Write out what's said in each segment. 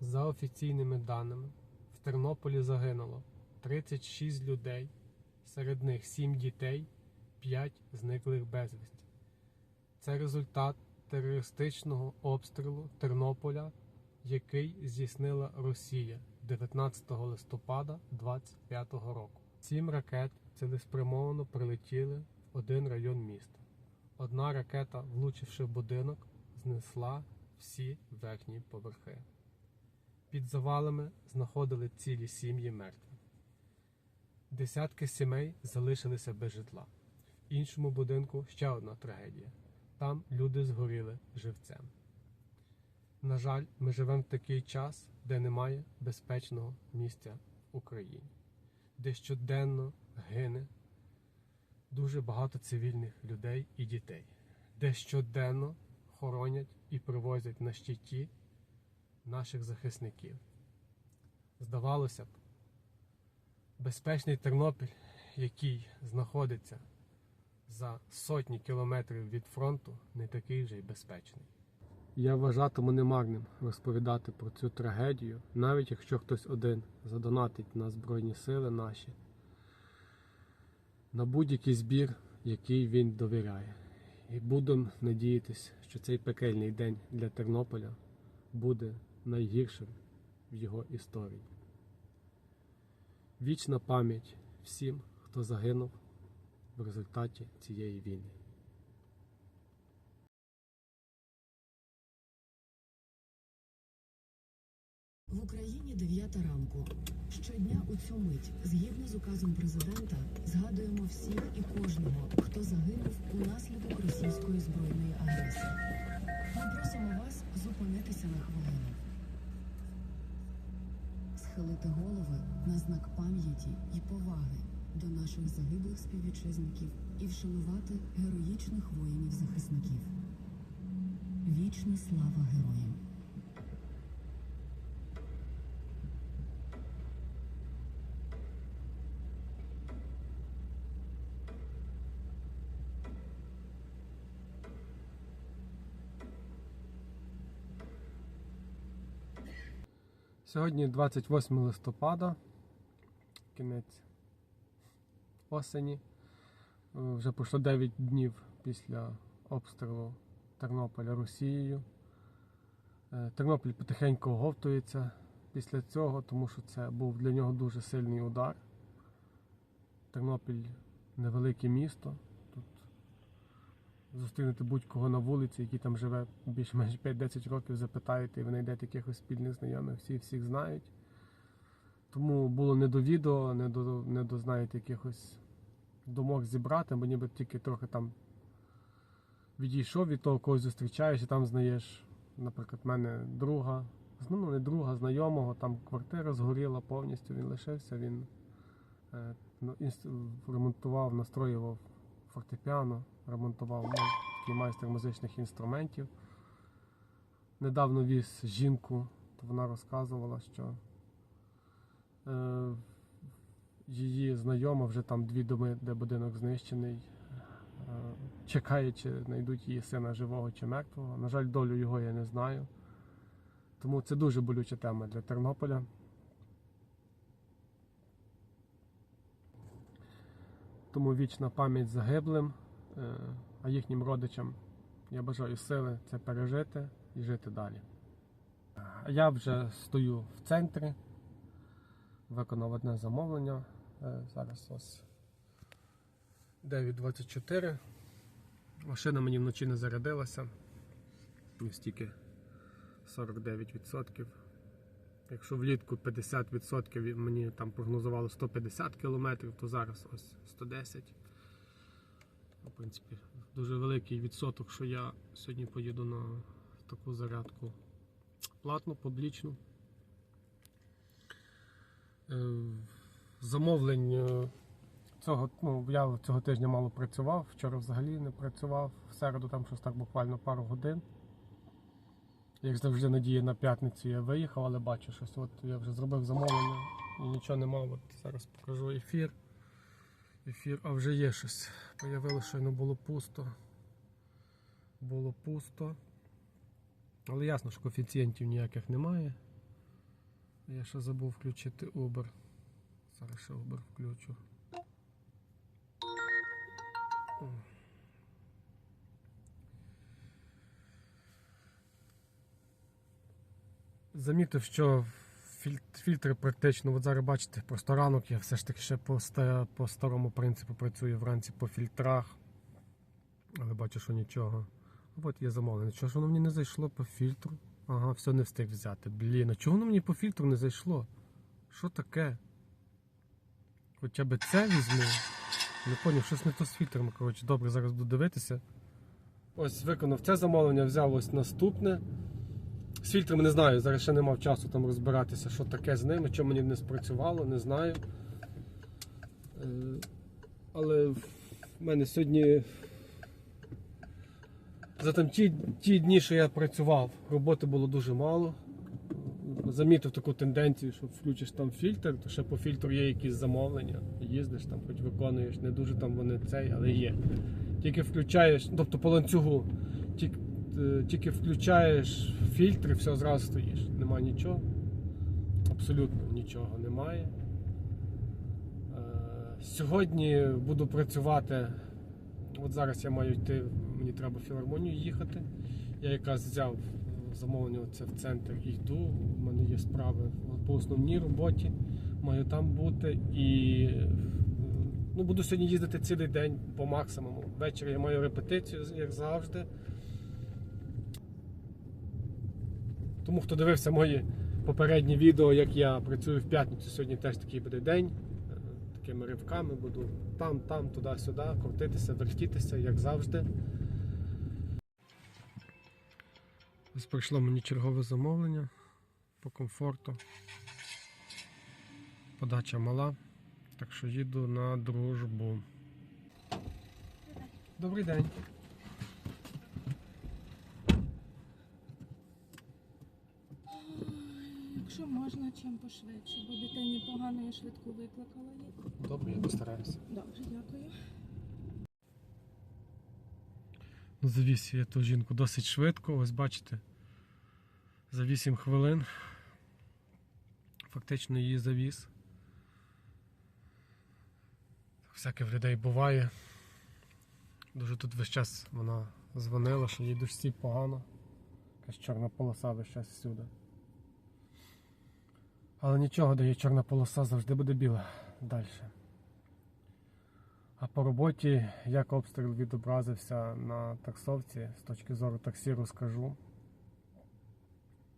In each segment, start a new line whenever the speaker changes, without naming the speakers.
За офіційними даними, в Тернополі загинуло 36 людей, серед них 7 дітей, 5 зниклих безвісті. Це результат терористичного обстрілу Тернополя, який здійснила Росія 19 листопада 2025 року. Сім ракет цілеспрямовано прилетіли в один район міста. Одна ракета, влучивши в будинок, знесла всі верхні поверхи. Під завалами знаходили цілі сім'ї мертві. Десятки сімей залишилися без житла. В іншому будинку ще одна трагедія. Там люди згоріли живцем. На жаль, ми живемо в такий час, де немає безпечного місця в Україні, де щоденно гине дуже багато цивільних людей і дітей, де щоденно хоронять і привозять на щиті наших захисників. Здавалося б, безпечний Тернопіль, який знаходиться за сотні кілометрів від фронту, не такий вже й безпечний. Я вважатиму немарним розповідати про цю трагедію, навіть якщо хтось один задонатить на Збройні сили наші, на будь-який збір, який він довіряє. І будемо надіятися, що цей пекельний день для Тернополя буде найгіршим в його історії. Вічна пам'ять всім, хто загинув в результаті цієї війни.
В Україні 9 ранку. Щодня у цю мить, згідно з указом президента, згадуємо всіх і кожного, хто загинув унаслідок російської збройної агресії. Ми просимо вас зупинитися на хвилину, схилити голови на знак пам'яті і поваги до наших загиблих співвітчизників і вшанувати героїчних воїнів-захисників. Вічна слава героям!
Сьогодні 28 листопада, кінець осені. Е, Вже пройшло 9 днів після обстрілу Тернополя Росією. Е, Тернопіль потихеньку оговтується після цього, тому що це був для нього дуже сильний удар. Тернопіль невелике місто. Зустрінете будь-кого на вулиці, який там живе більш-менш 5-10 років, запитаєте, і ви знайдете якихось спільних знайомих, всі всіх знають. Тому було не до відео, не до, не до знаєте, якихось думок зібрати, бо ніби тільки трохи там відійшов від того, когось зустрічаєш, і там знаєш, наприклад, мене друга, ну не друга, знайомого, там квартира згоріла повністю, він лишився, він е, ну, інс- ремонтував, настроював фортепіано, ремонтував ну, такий майстер музичних інструментів. Недавно віз жінку, то вона розказувала, що е, її знайома вже там дві доми, де будинок знищений. Е, чекає, чи знайдуть її сина живого чи мертвого. На жаль, долю його я не знаю. Тому це дуже болюча тема для Тернополя. Тому вічна пам'ять загиблим, е, а їхнім родичам я бажаю сили це пережити і жити далі. Я вже стою в центрі, виконав одне замовлення. Е, Зараз ось 9.24. Машина мені вночі не зарядилася. Ось тільки 49%. Якщо влітку 50% мені там прогнозувало 150 км, то зараз ось 110. В принципі, дуже великий відсоток, що я сьогодні поїду на таку зарядку платну, публічну. Е, Замовлень е, цього, ну, я цього тижня мало працював, вчора взагалі не працював, в середу там щось так буквально пару годин. Як завжди надія на п'ятницю я виїхав, але бачу щось. От я вже зробив замовлення і нічого не мав. От зараз покажу ефір. Ефір, а вже є щось. Появилося, що не було пусто. Було пусто. Але ясно, що коефіцієнтів ніяких немає. Я ще забув включити Uber. Зараз ще Uber включу. Замітив, що фільтри практично, от зараз бачите, просто ранок я все ж таки ще по, по старому принципу працюю вранці по фільтрах. Але бачу, що нічого. От є замовлення. Чого ж воно мені не зайшло по фільтру? Ага, все не встиг взяти. Блін, а чого воно мені по фільтру не зайшло? Що таке? Хоча б це візьму. Не поняв, щось не то з фільтрами. Коротше, добре, зараз буду дивитися. Ось виконав це замовлення, взяв ось наступне. З фільтрами не знаю, зараз ще не мав часу там розбиратися, що таке з ними, що мені не спрацювало, не знаю. Е, Але в мене сьогодні за там ті, ті дні, що я працював, роботи було дуже мало. Замітив таку тенденцію, що включиш там фільтр, то ще по фільтру є якісь замовлення. Їздиш там, хоч виконуєш, не дуже там вони цей, але є. Тільки включаєш, тобто по ланцюгу, тільки, тільки включаєш фільтр і все зразу стоїш. Нема нічого. Абсолютно нічого немає. Е, Сьогодні буду працювати. От зараз я маю йти, мені треба в філармонію їхати. Я якраз взяв замовлення це в центр і йду. У мене є справи по основній роботі. Маю там бути і е, ну, буду сьогодні їздити цілий день по максимуму. Ввечері я маю репетицію, як завжди. Тому хто дивився мої попередні відео, як я працюю в п'ятницю, сьогодні теж такий буде день. Е, Такими ривками буду там, там, туди-сюди, крутитися, вертітися, як завжди. Ось прийшло мені чергове замовлення по комфорту. Подача мала, так що їду на дружбу. Добрий день.
Якщо можна, чим пошвидше, бо дитині погано, я швидко викликала її.
Добре, я постараюся.
Добре, дякую.
Ну, Завіз я ту жінку досить швидко. Ось бачите, за 8 хвилин. Фактично її завіз. Всяке в людей буває. Дуже тут весь час вона дзвонила, що їй дочці погано. Якась чорна полоса весь час всюди. Але нічого, де є чорна полоса, завжди буде біла далі. А по роботі, як обстріл відобразився на таксовці, з точки зору таксі розкажу.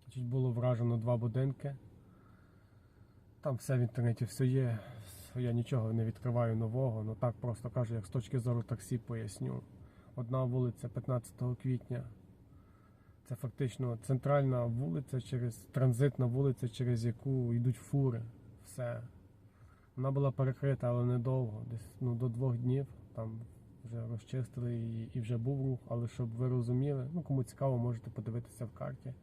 Значить, було вражено два будинки. Там все в інтернеті все є. Я нічого не відкриваю нового, ну так просто кажу, як з точки зору таксі поясню. Одна вулиця 15 квітня. Це фактично центральна вулиця, через транзитна вулиця, через яку йдуть фури. Все. Вона була перекрита, але недовго, десь ну, до двох днів. Там вже розчистили і, і вже був рух, але щоб ви розуміли, ну кому цікаво, можете подивитися в карті.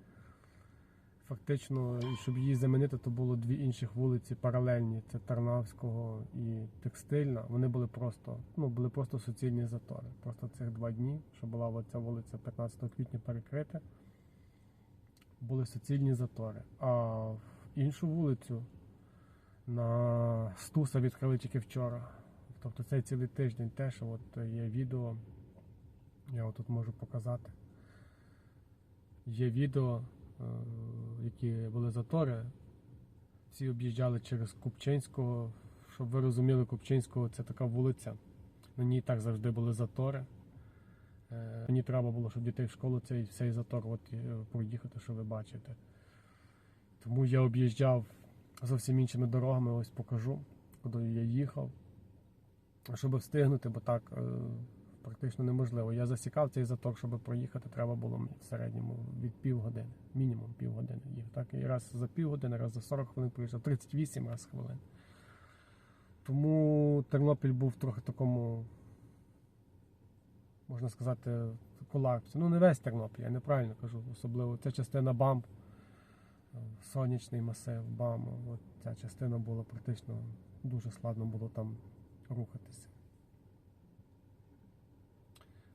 Фактично, щоб її замінити, то було дві інших вулиці паралельні. Це Тарнавського і Текстильна. Вони були просто, ну, були просто суцільні затори. Просто цих два дні, що була оця вулиця 15 квітня перекрита, були суцільні затори. А в іншу вулицю на Стуса відкрили тільки вчора. Тобто цей цілий тиждень теж от є відео. Я отут можу показати. Є відео, які були затори. Всі об'їжджали через Купчинського. Щоб ви розуміли, Купчинського це така вулиця. На ній так завжди були затори. Е, Мені треба було, щоб дітей в школу цей, цей затор от, е, проїхати, що ви бачите. Тому я об'їжджав зовсім іншими дорогами, ось покажу, куди я їхав. Щоб встигнути, бо так е, практично неможливо. Я засікав цей затор, щоб проїхати, треба було в середньому від півгодини, мінімум півгодини їхати. Так, і раз за півгодини, раз за 40 хвилин проїжджав, 38 раз хвилин. Тому Тернопіль був трохи такому, можна сказати, колапсі. Ну, не весь Тернопіль, я неправильно кажу, особливо ця частина БАМ, е, сонячний масив, БАМ, от ця частина була практично дуже складно було там рухатися.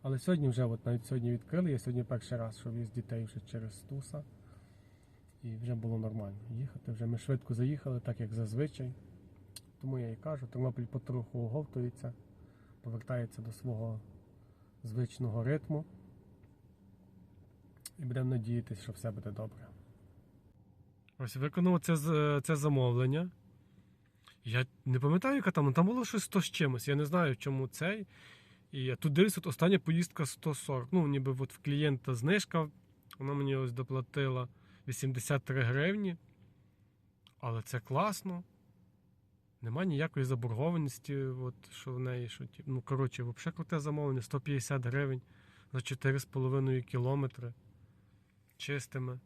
Але сьогодні вже, от навіть сьогодні відкрили, я сьогодні перший раз, що віз дітей вже через Туса. і вже було нормально їхати. Вже ми швидко заїхали, так як зазвичай. Тому я і кажу, Тернопіль потроху оговтується, повертається до свого звичного ритму. І будемо надіятися, що все буде добре. Ось виконав це, це замовлення. Я не пам'ятаю, яка там, там було щось 100 з чимось. Я не знаю, чому цей. І тут дивлюсь, от остання поїздка 140. Ну, ніби от в клієнта знижка, вона мені ось доплатила 83 гривні. Але це класно. Нема ніякої заборгованості, от, що в неї, що ну, коротше, взагалі круте замовлення, 150 гривень за 4,5 кілометри чистими.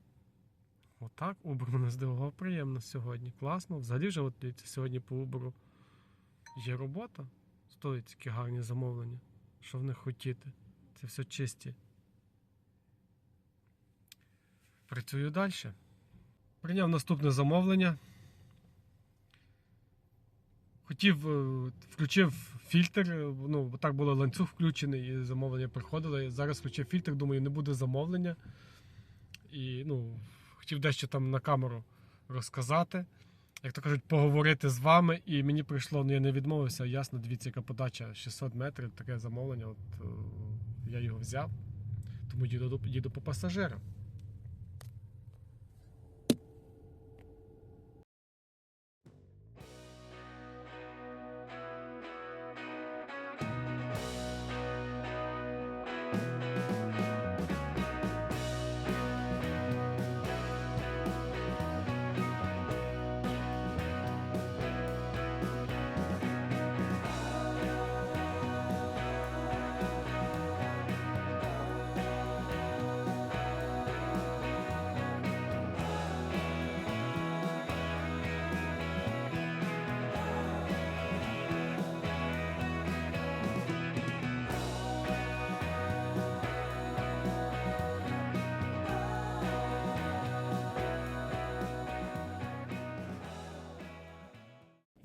Отак Uber мене здивував приємно сьогодні. Класно. Взагалі вже от сьогодні по Uber є робота. Стоять такі гарні замовлення. Що в них хотіти? Це все чисті. Працюю далі. Прийняв наступне замовлення. Хотів, е, включив фільтр, е, ну, бо так було ланцюг включений, і замовлення приходило. І Зараз включив фільтр, думаю, не буде замовлення. І ну, хотів дещо там на камеру розказати. Як то кажуть, поговорити з вами. І мені прийшло, ну я не відмовився, ясно, дивіться, яка подача 600 метрів, таке замовлення. От е, я його взяв, тому їду, їду по пасажирам.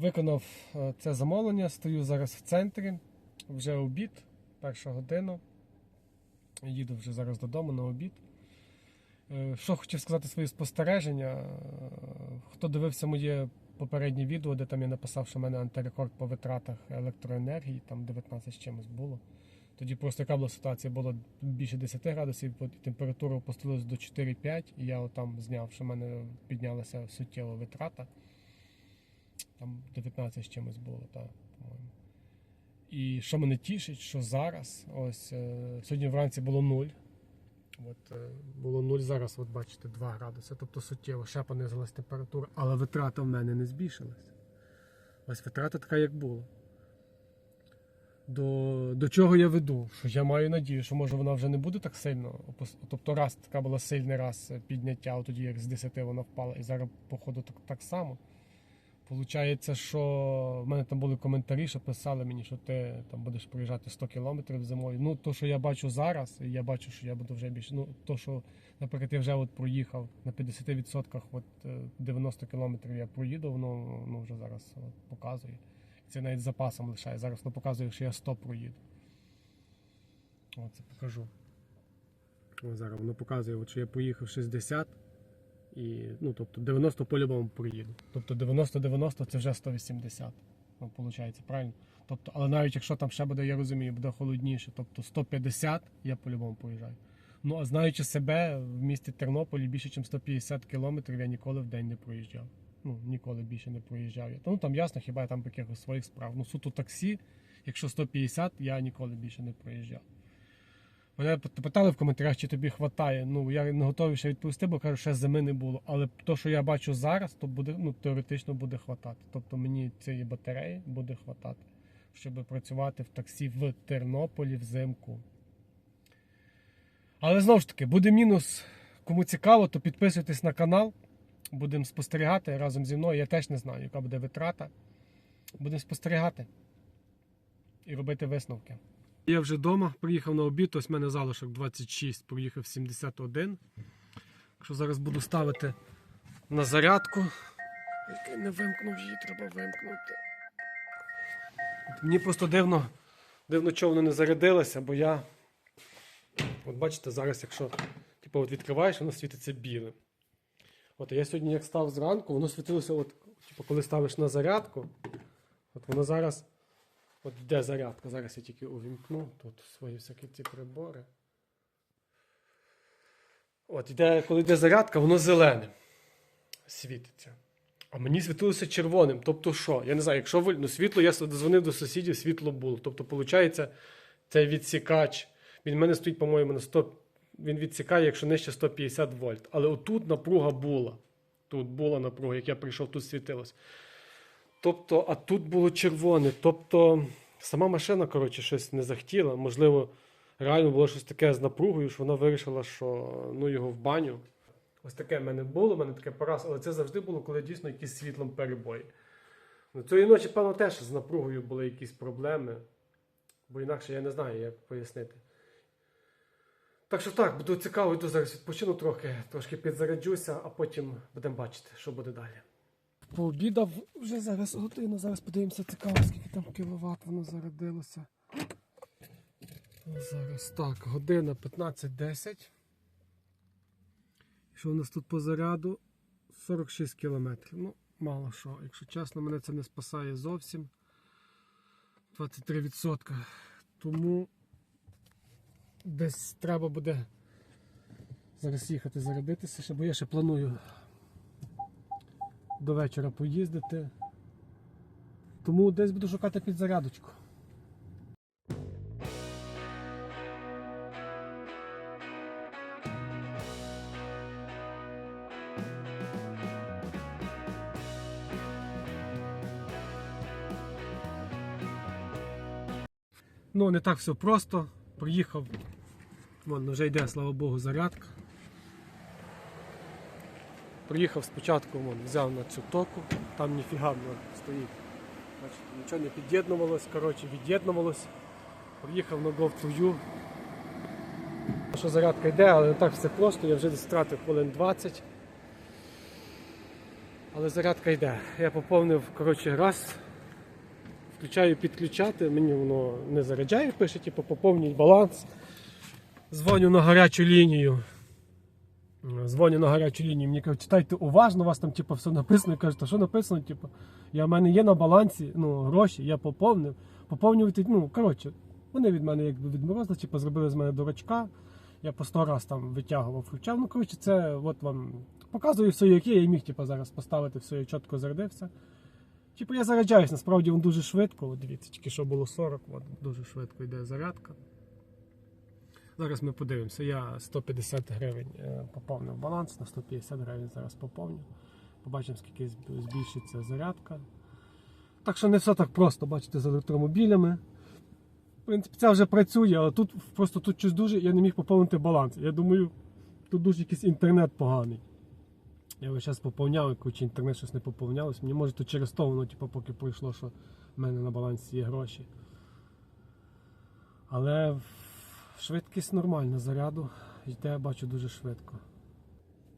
Виконав е, це замовлення, стою зараз в центрі, вже обід, перша година. Їду вже зараз додому на обід. Е, Що хотів сказати свої спостереження. Е, Хто дивився моє попереднє відео, де там я написав, що в мене антирекорд по витратах електроенергії, там 19 з чимось було. Тоді просто яка була ситуація, було більше 10 градусів, температура опустилась до 4-5, і я там зняв, що в мене піднялася суттєва витрата. Там 19 з чимось було, так, по-моєму. І що мене тішить, що зараз, ось е, сьогодні вранці було 0. От, е, було 0, зараз, от бачите, 2 градуси. Тобто суттєво ще понизилась температура, але витрата в мене не збільшилась. Ось витрата така, як була. До, до чого я веду? Що я маю надію, що може вона вже не буде так сильно. Тобто раз така була сильний раз підняття, от тоді як з 10 вона впала, і зараз, походу, так, так само. Получається, що в мене там були коментарі, що писали мені, що ти там будеш проїжджати 100 кілометрів зимою. Ну, то, що я бачу зараз, я бачу, що я буду вже більше. Ну, то, що, наприклад, я вже от проїхав на 50%, от е, 90 кілометрів я проїду, воно ну, вже зараз от, показує. Це навіть запасом лишає. Зараз воно показує, що я 100 проїду. От це покажу. О, зараз воно показує, от, що я поїхав 60. І, ну, тобто 90 по-любому проїду. Тобто 90-90 це вже 180. Ну, виходить, правильно? Тобто, але навіть якщо там ще буде, я розумію, буде холодніше, тобто 150 я по-любому поїжджаю. Ну, а знаючи себе, в місті Тернополі більше, ніж 150 кілометрів я ніколи в день не проїжджав. Ну, ніколи більше не проїжджав. я. Ну там ясно, хіба я там якихось своїх справ. Ну, суто таксі, якщо 150, я ніколи більше не проїжджав. Мене питали в коментарях, чи тобі вистачає. Ну, я не готовий ще відповісти, бо кажу, ще зими не було. Але то, що я бачу зараз, то буде, ну, теоретично буде хватати. Тобто мені цієї батареї буде хватати, щоб працювати в таксі в Тернополі взимку. Але знову ж таки, буде мінус. Кому цікаво, то підписуйтесь на канал. Будемо спостерігати разом зі мною. Я теж не знаю, яка буде витрата. Будемо спостерігати і робити висновки. Я вже вдома, приїхав на обід, ось в мене залишок 26, проїхав 71. Якщо зараз буду ставити на зарядку. Який не вимкнув її, треба вимкнути. Мені просто дивно, дивно, чого воно не зарядилося, бо я. От бачите, зараз, якщо типу, от відкриваєш, воно світиться білим. От я сьогодні як став зранку, воно світилося, от, типу, коли ставиш на зарядку, от воно зараз. От де зарядка? Зараз я тільки увімкну. Тут свої всякі ці прибори. От іде, коли йде зарядка, воно зелене світиться. А мені світилося червоним. Тобто що? Я не знаю, якщо ви, ну, світло, я дзвонив до сусідів, світло було. Тобто, виходить, цей відсікач. Він в мене стоїть, по-моєму, на 100. Він відсікає, якщо нижче 150 вольт. Але отут напруга була. Тут була напруга, як я прийшов, тут світилось. Тобто, а тут було червоне. Тобто, сама машина, коротше, щось не захотіла. Можливо, реально було щось таке з напругою, що вона вирішила, що ну його в баню. Ось таке в мене було, в мене таке пораз, але це завжди було, коли дійсно якісь світлом перебої. Ну, цієї ночі, певно, теж з напругою були якісь проблеми, бо інакше я не знаю, як пояснити. Так що так, буду цікаво, йду зараз відпочину трохи, трошки підзаряджуся, а потім будемо бачити, що буде далі. Пообідав вже зараз годину, зараз подивимося цікаво, скільки там кіловат воно зарядилося. Зараз так, година 15.10. Що у нас тут по заряду? 46 кілометрів. Ну, мало що. Якщо чесно, мене це не спасає зовсім. 23%. Тому десь треба буде зараз їхати зарядитися, бо я ще планую до вечора поїздити. Тому десь буду шукати підзарядочку. Ну, не так все просто. Приїхав. Вон, вже йде, слава Богу, зарядка. Приїхав спочатку, вон, взяв на цю току, там ніфіга стоїть. Бачите, нічого не під'єднувалось, коротше, від'єднувалось. Приїхав на GoToU. Що зарядка йде, але не так все просто, я вже десь втратив хвилин 20. Але зарядка йде. Я поповнив коротше, раз, включаю підключати, мені воно не заряджає, пише, типу, поповніть баланс. Дзвоню на гарячу лінію. Дзвоню на гарячу лінію, мені кажуть, читайте уважно, у вас там типу, все написано. Я кажу, «Та що написано? Типу, я в мене є на балансі ну, гроші, я поповнив. Поповнювати, ну, коротше, вони від мене якби відморозили, типу, зробили з мене дурачка. Я по сто раз там витягував, включав. Ну, коротше, це от вам показую все, як є. Я міг типу, зараз поставити все, я чітко зарядився. Типу я заряджаюсь, насправді він дуже швидко. От дивіться, тільки що було 40, от, дуже швидко йде зарядка. Зараз ми подивимося. Я 150 гривень е, поповнив баланс, на 150 гривень зараз поповню. Побачимо, скільки збільшиться зарядка. Так що не все так просто, бачите, з електромобілями. В принципі, це вже працює, але тут просто тут щось дуже, я не міг поповнити баланс. Я думаю, тут дуже якийсь інтернет поганий. Я весь час поповняв, коротше, інтернет щось не поповнялось. Мені може то через то воно, типу, поки пройшло, що в мене на балансі є гроші. Але швидкість нормальна заряду. Йде, я бачу дуже швидко.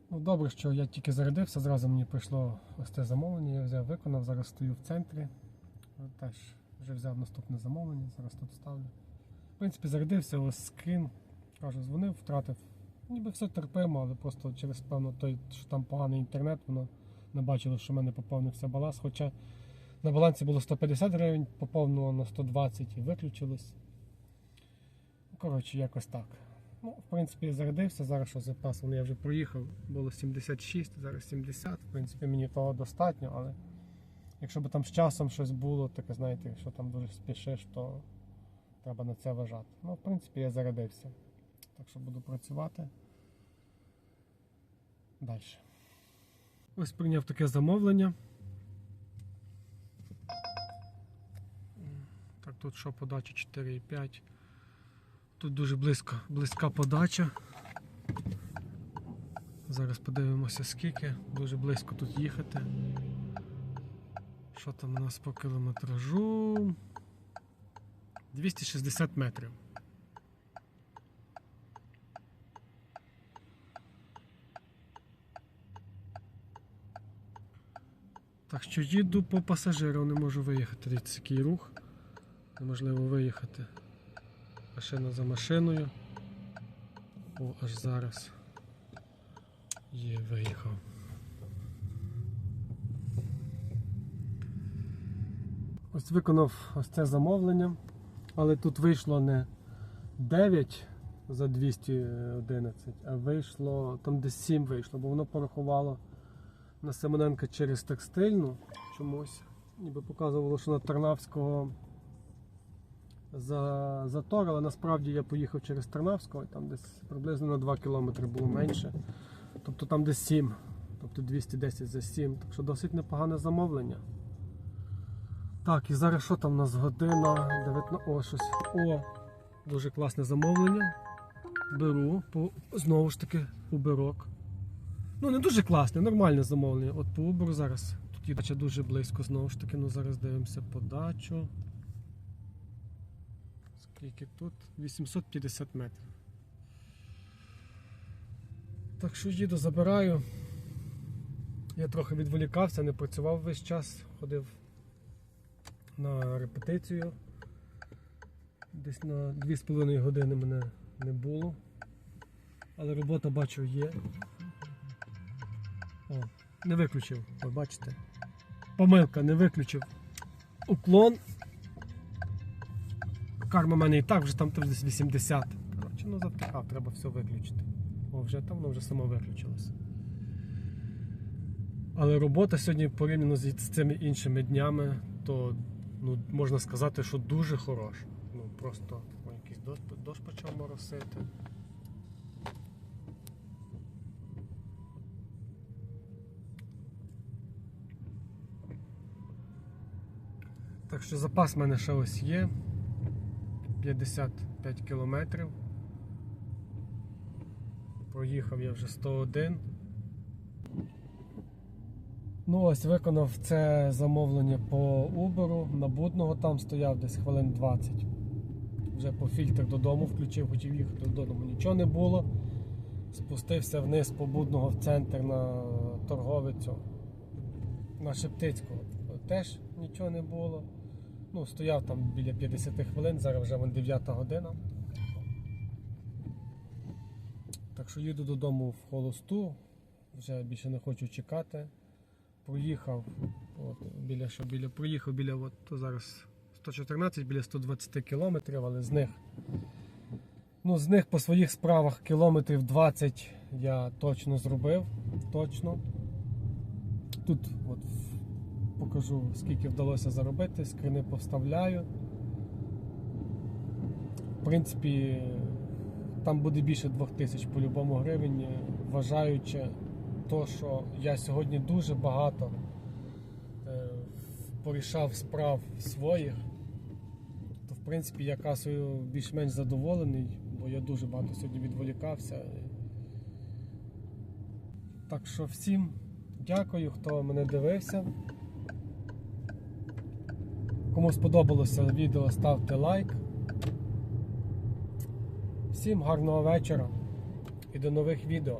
Ну, добре, що я тільки зарядився, зразу мені прийшло ось це замовлення, я взяв, виконав, зараз стою в центрі. Теж вже взяв наступне замовлення, зараз тут ставлю. В принципі, зарядився, ось скрін. Кажу, дзвонив, втратив. Ніби все терпимо, але просто через певно той, що там поганий інтернет, воно не бачило, що в мене поповнився баланс. Хоча на балансі було 150 гривень, поповнило на 120 і виключилось. Ну, Коротше, якось так. Ну, в принципі, я зарядився, зараз що запас, вони я вже проїхав, було 76, зараз 70. В принципі, мені того достатньо, але якщо б там з часом щось було, таке, знаєте, якщо там дуже спішиш, то треба на це вважати. Ну, в принципі, я зарядився. Так що буду працювати далі. Ось прийняв таке замовлення. Так, тут що подача 4,5. Тут дуже близько, близька подача. Зараз подивимося скільки. Дуже близько тут їхати. Що там у нас по кілометражу? 260 метрів. Так що їду по пасажиру, не можу виїхати. Дивіться, який рух. Неможливо виїхати. Машина за машиною. О, аж зараз є, виїхав. Ось виконав ось це замовлення, але тут вийшло не 9 за 211, а вийшло, там десь 7 вийшло, бо воно порахувало на Семененка через текстильну чомусь, ніби показувало, що на Тарнавського за, затор, але насправді я поїхав через Тарнавського, там десь приблизно на 2 кілометри було менше. Тобто там десь 7, тобто 210 за 7. Так що досить непогане замовлення. Так, і зараз що там у нас година? 19... О, щось. О, дуже класне замовлення. Беру, по... знову ж таки, убирок. Ну, не дуже класне, нормальне замовлення. От по Uber зараз. Тут є дача дуже близько, знову ж таки, ну зараз дивимося подачу. Скільки тут? 850 метрів. Так що їду, забираю. Я трохи відволікався, не працював весь час, ходив на репетицію. Десь на 2,5 години мене не було. Але робота бачу є. О, не виключив, ви бачите. Помилка, не виключив. Уклон. Карма в мене і так вже там десь 80. Коротше, ну завтикав, треба все виключити. О, вже там воно вже само виключилось. Але робота сьогодні порівняно з цими іншими днями, то ну, можна сказати, що дуже хороша. Ну просто якийсь дощ, дощ почав моросити. Так що запас в мене ще ось є. 55 кілометрів. Проїхав я вже 101. Ну ось виконав це замовлення по Uber. На будного там стояв десь хвилин 20. Вже по фільтр додому включив, хотів їхати додому. Нічого не було. Спустився вниз по будного в центр на торговицю. На Шептицьку теж нічого не було. Ну, стояв там біля 50 хвилин, зараз вже вон 9 година. Так що їду додому в холосту, вже більше не хочу чекати. Проїхав, от, біля, що, біля, проїхав біля от, то зараз 114, біля 120 кілометрів, але з них, ну, з них по своїх справах кілометрів 20 я точно зробив. Точно. Тут от, покажу, скільки вдалося заробити, скрини повставляю. В принципі, там буде більше 2000 по-любому гривень, вважаючи то, що я сьогодні дуже багато е, порішав справ своїх, то в принципі я касою більш-менш задоволений, бо я дуже багато сьогодні відволікався. Так що всім дякую, хто мене дивився. Кому сподобалося відео, ставте лайк. Всім гарного вечора і до нових відео.